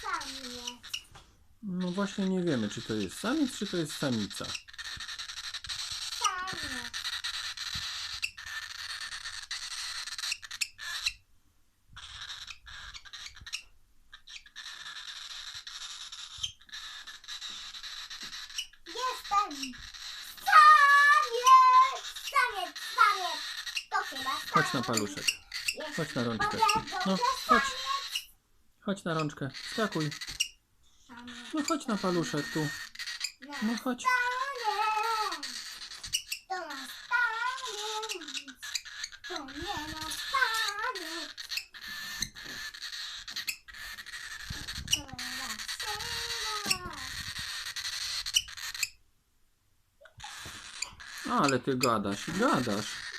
samiec. No właśnie nie wiemy, czy to jest samiec, czy to jest samica. Samiec. Jestem. Samiec! Samiec, samiec. To chyba Chodź na samiec. paluszek. Chodź na rączkę. No, chodź. Chodź na rączkę. Skakuj. No chodź na paluszek tu. No chodź. Ale ty gadasz i gadasz.